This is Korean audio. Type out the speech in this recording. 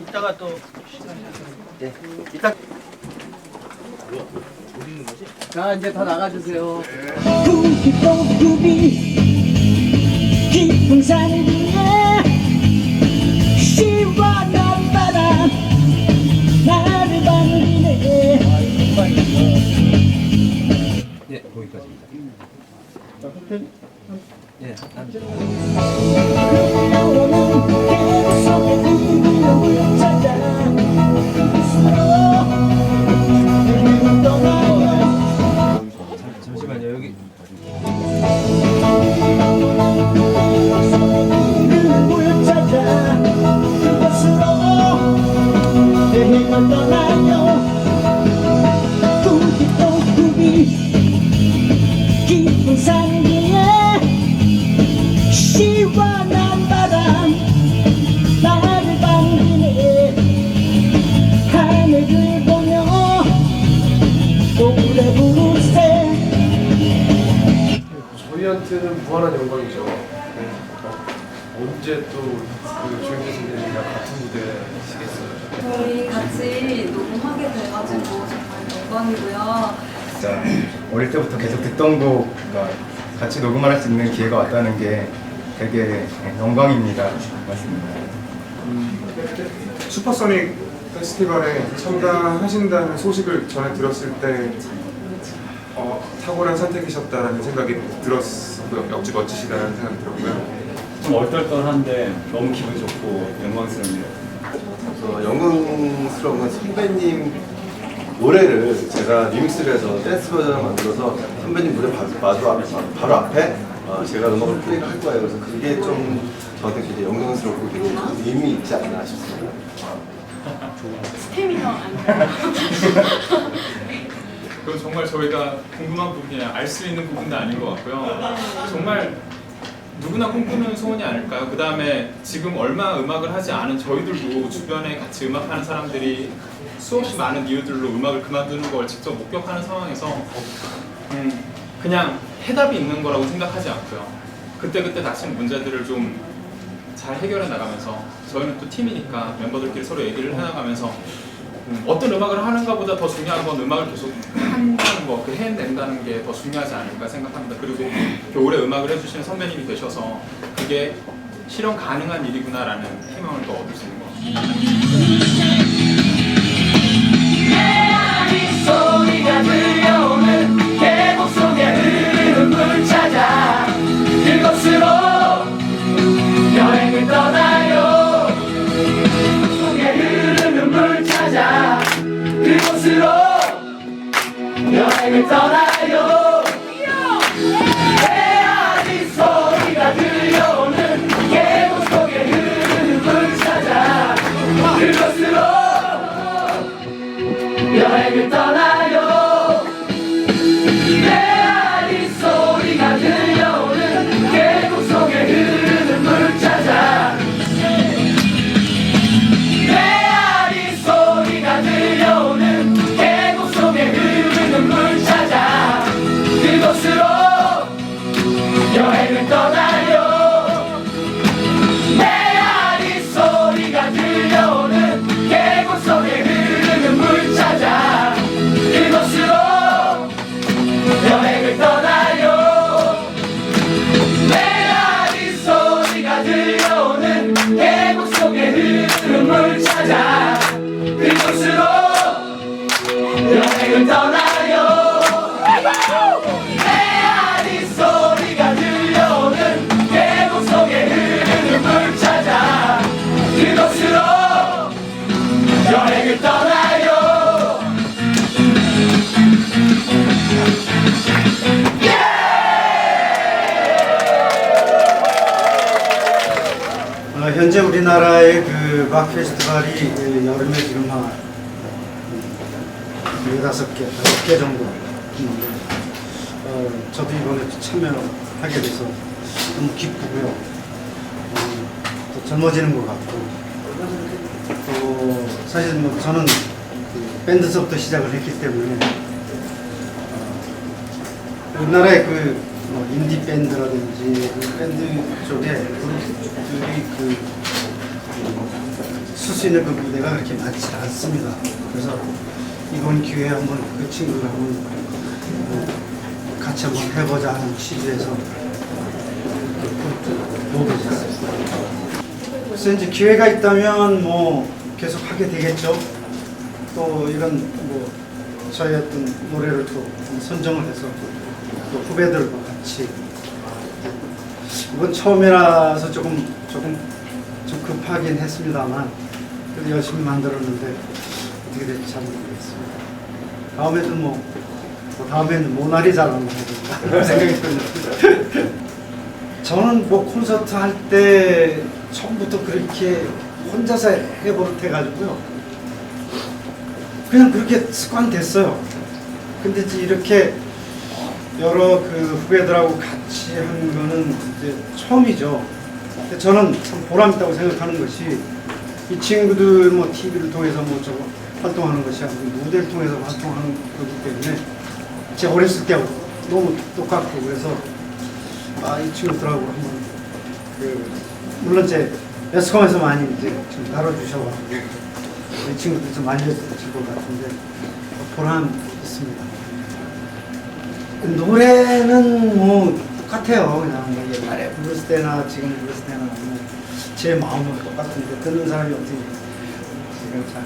이따가 또 네. 이따 자 이제 다 나가주세요. 구비뽀구비 깊은 산 위에 시원한 바람 나를 반기네 네 거기까지입니다. 네. 무한한 영광이죠. 네. 언제 또그 조영 교수님이랑 같은 무대 하시겠어요? 저희 같이 녹음하게 돼가지고 정말 영광이고요. 진짜 어릴 때부터 계속 듣던 곡 그러니까 같이 녹음을 할수 있는 기회가 왔다는 게 되게 영광입니다. 맞습니다. 슈퍼소닉 페스티벌에 참가하신다는 소식을 전해 들었을 때 어, 탁월한 선택이셨다라는 생각이 들었고요. 역시 멋지시다는 생각이 들었고요. 좀 얼떨떨한데 너무 기분 좋고 영광스럽네요. 어, 영광스러운 건 선배님 노래를 제가 리믹스를 해서 댄스 버전을 만들어서 선배님 노래 바, 바로, 앞, 바로 앞에 어, 제가 음악을 플레이를 할 거예요. 그래서 그게 좀 저한테 굉장히 영광스럽고 되게 좀 의미 있지 않나 싶습니다. 그건 정말 저희가 궁금한 부분이 알수 있는 부분도 아닌 것 같고요. 정말 누구나 꿈꾸는 소원이 아닐까요? 그 다음에 지금 얼마 음악을 하지 않은 저희들도 주변에 같이 음악하는 사람들이 수없이 많은 이유들로 음악을 그만두는 걸 직접 목격하는 상황에서 음, 그냥 해답이 있는 거라고 생각하지 않고요. 그때그때 닥치는 문제들을 좀 잘 해결해 나가면서 저희는 또 팀이니까 멤버들끼리 서로 얘기를 해나가면서 음, 어떤 음악을 하는가 보다 더 중요한 건 음악을 계속 한다는 거, 그 해낸다는 게 더 중요하지 않을까 생각합니다. 그리고 오래 음악을 해주시는 선배님이 계셔서 그게 실현 가능한 일이구나라는 희망을 더 얻을 수 있는 것. 소 곳으로 여행을 떠나요 우리나라의 그락 페스티벌이 그 여름에 지금 한 네다섯 개, 다섯 개 정도 있는데 어, 저도 이번에 참여하게 돼서 너무 기쁘고요. 어, 또 젊어지는 것 같고 또 사실 뭐 저는 그 밴드서부터 시작을 했기 때문에 어, 우리나라의 그 뭐 인디 밴드라든지 그 밴드 쪽에 그룹들이 그 쓸 수 있는 그 무대가 그렇게 많지 않습니다. 그래서 이번 기회에 한번 그 친구를 한번 어, 같이 한번 해보자 하는 취지에서 모게 됐어요. 그래서 이제 기회가 있다면 뭐 계속 하게 되겠죠. 또 이런 뭐 저희 어떤 노래를 또 선정을 해서 또 후배들과 같이 이번 처음이라서 조금 조금 좀 급하긴 했습니다만 열심히 만들었는데 어떻게 될지 잘 모르겠습니다. 다음에도 뭐, 뭐 다음에는 모나리 잘하는 거 생각이 듭니다. 저는 뭐 콘서트 할 때 처음부터 그렇게 혼자서 해버릇해가지고요. 그냥 그렇게 습관됐어요. 근데 이제 이렇게 여러 그 후배들하고 같이 하는 거는 이제 처음이죠. 근데 저는 참 보람 있다고 생각하는 것이 이 친구들 뭐 TV를 통해서 뭐 저거 활동하는 것이 아니고 무대를 통해서 활동하는 거기 때문에 제 어렸을 때하고 너무 똑같고 그래서 아 이 친구들하고 한번 그 물론 제 매스컴에서 많이 이제 좀 다뤄주셔가지고 이 친구들 좀 알려줄 것 같은데 보람 있습니다. 노래는 뭐 똑같아요. 그냥 뭐 옛날에 부르을 때나 지금 부르을 때나 뭐 제 마음은 똑같은데 듣는 사람이 어떻게 지금 잘